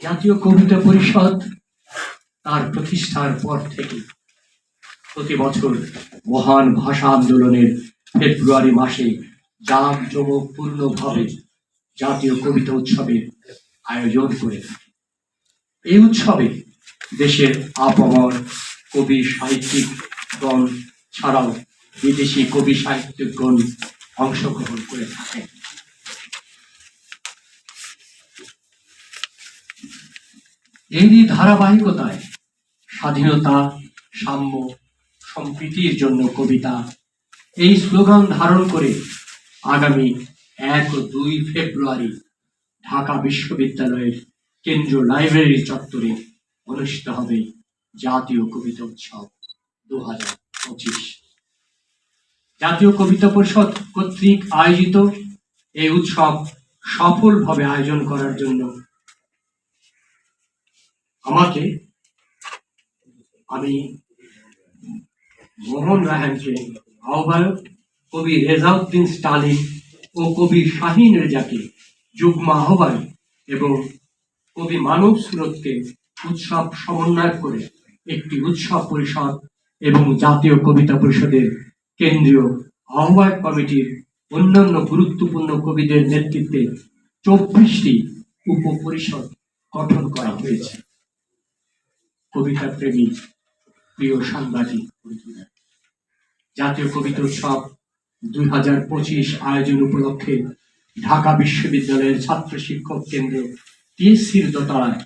জাতীয় কবিতা পরিষদ তার প্রতিষ্ঠার পর থেকে প্রতি বছর মহান ভাষা আন্দোলনের ফেব্রুয়ারি মাসে জাঁকজমকপূর্ণভাবে জাতীয় কবিতা উৎসবের আয়োজন করে এই উৎসবে দেশের আপামর কবি সাহিত্যিকগণ ছাড়াও বিদেশি কবি, সাহিত্যিকগণ অংশগ্রহণ করে থাকেন। এরই ধারাবাহিকতায় স্বাধীনতা, সাম্য, সম্প্রীতির জন্য কবিতা এই স্লোগান ধারণ করে আগামী এক ও দুই ফেব্রুয়ারি ঢাকা বিশ্ববিদ্যালয়ের কেন্দ্রীয় লাইব্রেরি চত্বরে অনুষ্ঠিত হবে জাতীয় কবিতা উৎসব দু হাজার পঁচিশ। জাতীয় কবিতা পরিষদ কর্তৃক আয়োজিত এই উৎসব সফলভাবে আয়োজন করার জন্য আমাকে আমি মোহন রায়হানকে আহ্বায়ক কবি রেজাউদ্দিন স্টালিন ও কবি শাহিন রেজাকে যুগ্ম আহ্বায়ক এবং কবি মানব সুরতকে উৎসব সমন্বয় করে একটি উৎসব পরিষদ এবং জাতীয় কবিতা পরিষদের কেন্দ্রীয় আহ্বায়ক কমিটির অন্যান্য গুরুত্বপূর্ণ কবিদের নেতৃত্বে চব্বিশটি উপপরিষদ গঠন করা হয়েছে। কবিতা প্রেমী প্রিয় সাংবাদিক জাতীয় কবিতা উৎসব দুই হাজার পঁচিশ আয়োজন উপলক্ষে ঢাকা বিশ্ববিদ্যালয়ের ছাত্র শিক্ষক কেন্দ্র টিএসসির দোতলায়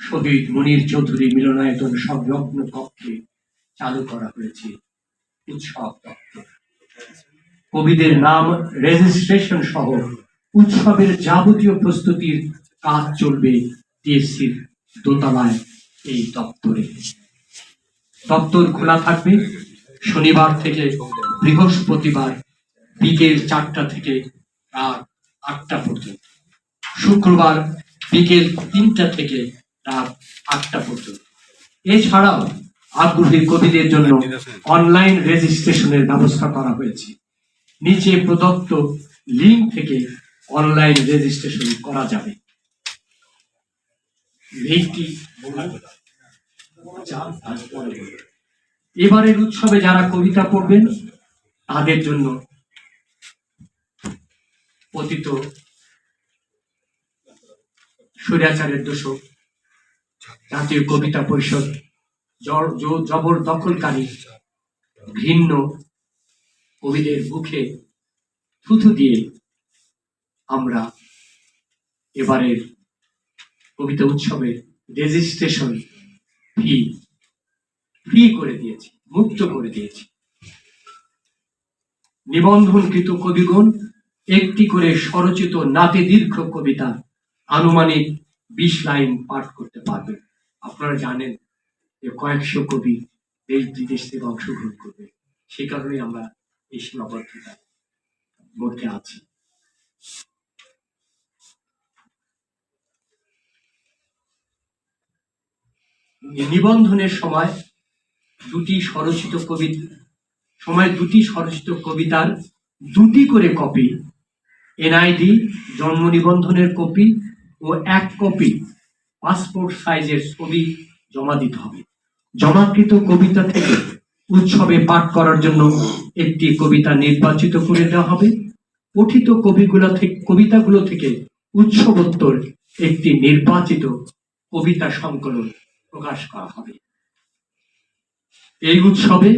শহীদ মনির চৌধুরী মিলনায়তন সংলগ্ন কক্ষে চালু করা হয়েছে উৎসব কবিদের নাম রেজিস্ট্রেশন সহ উৎসবের যাবতীয় প্রস্তুতির কাজ চলবে টিএসসির দোতলায়। এই দপ্তরে দপ্তর খোলা থাকবে শনিবার থেকে বৃহস্পতিবার বিকেল চারটা থেকে রাত আটটা পর্যন্ত। শুক্রবার বিকেল তিনটা থেকে রাত আটটা পর্যন্ত। এছাড়াও আগ্রহী কবিদের জন্য অনলাইন রেজিস্ট্রেশনের ব্যবস্থা করা হয়েছে। নিচে প্রদত্ত লিঙ্ক থেকে অনলাইন রেজিস্ট্রেশন করা যাবে। এবারের উৎসবে যারা কবিতা পড়বেন, তাদের জন্য পতিত স্বৈরাচারের দোষক জাতীয় কবিতা পরিষদ জবর দখলকারী ভিন্ন কবিদের মুখে থুথু দিয়ে আমরা এবারের কবিতা উৎসবের রেজিস্ট্রেশন ফি ফ্রি করে দিয়েছি, মুক্ত করে দিয়েছি। নিবন্ধনকৃত কবিগণ, একটি করে স্বরচিত নাতে দীর্ঘ কবিতা আনুমানিক বিশ লাইন পাঠ করতে পারবে। আপনারা জানেন যে কয়েকশো কবি দেশ বিদেশ থেকে অংশগ্রহণ করবে। সে কারণে আমরা এই সীমাবদ্ধতার মধ্যে আছি। নিবন্ধনের সময় দুটি স্বরচিত কবি, সময় দুটি স্বরচিত কবিতার দুটি করে কপি, এনআইডি, জন্ম নিবন্ধনের কপি ও এক কপি পাসপোর্ট সাইজের ছবি জমা দিতে হবে। জমাকৃত কবিতা থেকে উৎসবে পাঠ করার জন্য একটি কবিতা নির্বাচিত করে দেওয়া হবে। পঠিত কবিগুলো থেকে কবিতাগুলো থেকে উৎসবোত্তর একটি নির্বাচিত কবিতা সংকলন প্রকাশ করা হবে। এই উৎসবে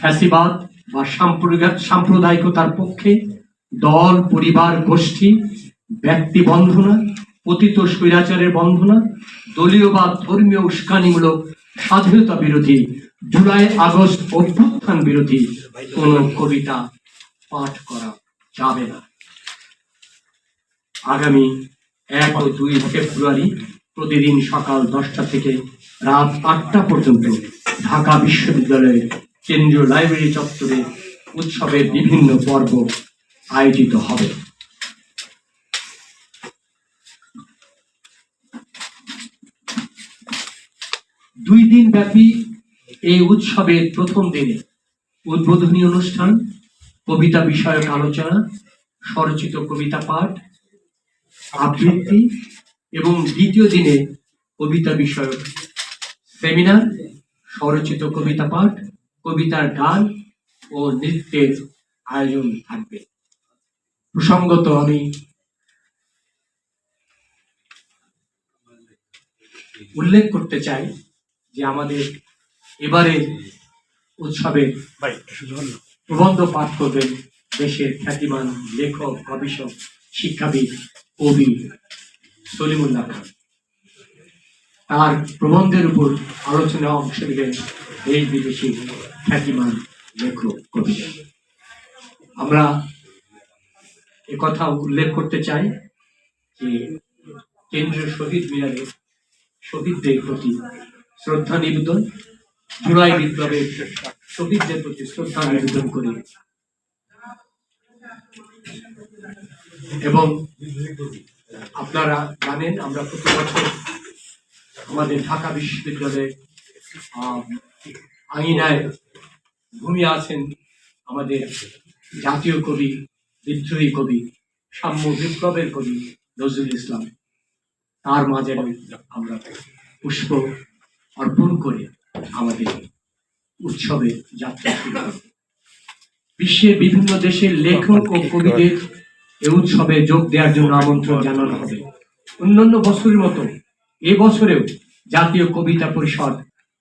ফ্যাসিবাদ বা সাম্প্রদায়িকতার পক্ষে দল, পরিবার, গোষ্ঠী, ব্যক্তি বন্ধনা পতিত স্বৈরাচারের বন্ধনা, দলীয় বা ধর্মীয় উস্কানিমূলক স্বাধীনতা বিরোধী, জুলাই, আগস্ট অভ্যুত্থান বিরোধী কোন কবিতা পাঠ করা যাবে না। আগামী এক ও দুই ফেব্রুয়ারি প্রতিদিন সকাল দশটা থেকে রাত আটটা পর্যন্ত ঢাকা বিশ্ববিদ্যালয়ের কেন্দ্রীয় লাইব্রেরি চত্বরে উৎসবের বিভিন্ন পর্ব আয়োজিত হবে। দুই দিন ব্যাপী এই উৎসবের প্রথম দিনে উদ্বোধনী অনুষ্ঠান, কবিতা বিষয়ক আলোচনা, স্বরচিত কবিতা পাঠ, আবৃত্তি এবং দ্বিতীয় দিনে কবিতা বিষয়ক সেমিনার স্বরচিত কবিতা পাঠ কবিতার গান ও নৃত্যের আয়োজন থাকবে। প্রসঙ্গত আমি উল্লেখ করতে চাই যে আমাদের এবারে উৎসবে প্রবন্ধ পাঠ করবেন দেশের খ্যাতিমান লেখক গবেষক শিক্ষাবিদ কবি সলিমুল্লাহ খান। তার প্রবন্ধের উপর আলোচনা অংশ নেবেন এই বিদেশি খ্যাতিমান লেখক কবি। আমরা কথা উল্লেখ করতে চাই যে কেন্দ্রীয় শহীদ মিনারে শহীদদের প্রতি শ্রদ্ধা নিবেদন, জুলাই বিপ্লবের শহীদদের প্রতি শ্রদ্ধা নিবেদন করে। এবং আপনারা জানেন, আমরা প্রতি বছর আমাদের ঢাকা বিশ্ববিদ্যালয়ে আঙিনায় ভূমি আছেন আমাদের জাতীয় কবি, বিদ্রোহী কবি, সাম্য বিপ্লবের কবি নজরুল ইসলাম। তার মাঝে আমরা পুষ্প অর্পণ করে আমাদের উৎসবে যাত্রা বিশ্বের বিভিন্ন দেশের লেখক ও কবিদের এ উৎসবে যোগ দেওয়ার জন্য আমন্ত্রণ জানানো হবে। অন্যান্য বছরের মতো এ বছরেও জাতীয় কবিতা পরিষদ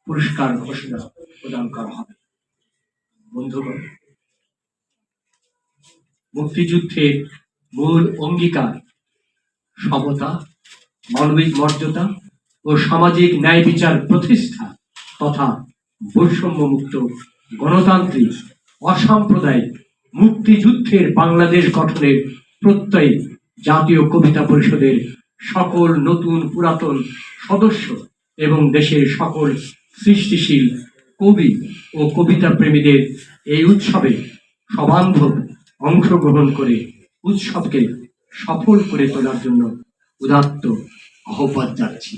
পুরস্কার ঘোষণা প্রদান করা হবে। বন্ধুগণ মুক্তিযুদ্ধের মূল অঙ্গীকার সমতা, মানবিক মর্যাদা ও সামাজিক ন্যায় বিচার প্রতিষ্ঠা তথা বৈষম্য মুক্ত গণতান্ত্রিক অসাম্প্রদায়িক মুক্তিযুদ্ধের বাংলাদেশ গঠনের প্রত্যয় জাতীয় কবিতা পরিষদের সকল নতুন পুরাতন সদস্য এবং দেশের সকল সৃষ্টিশীল কবি ও কবিতা প্রেমীদের এই উৎসবে সবান্ধব অংশগ্রহণ করে উৎসবকে সফল করে তোলার জন্য উদাত্ত আহ্বান জানাচ্ছি।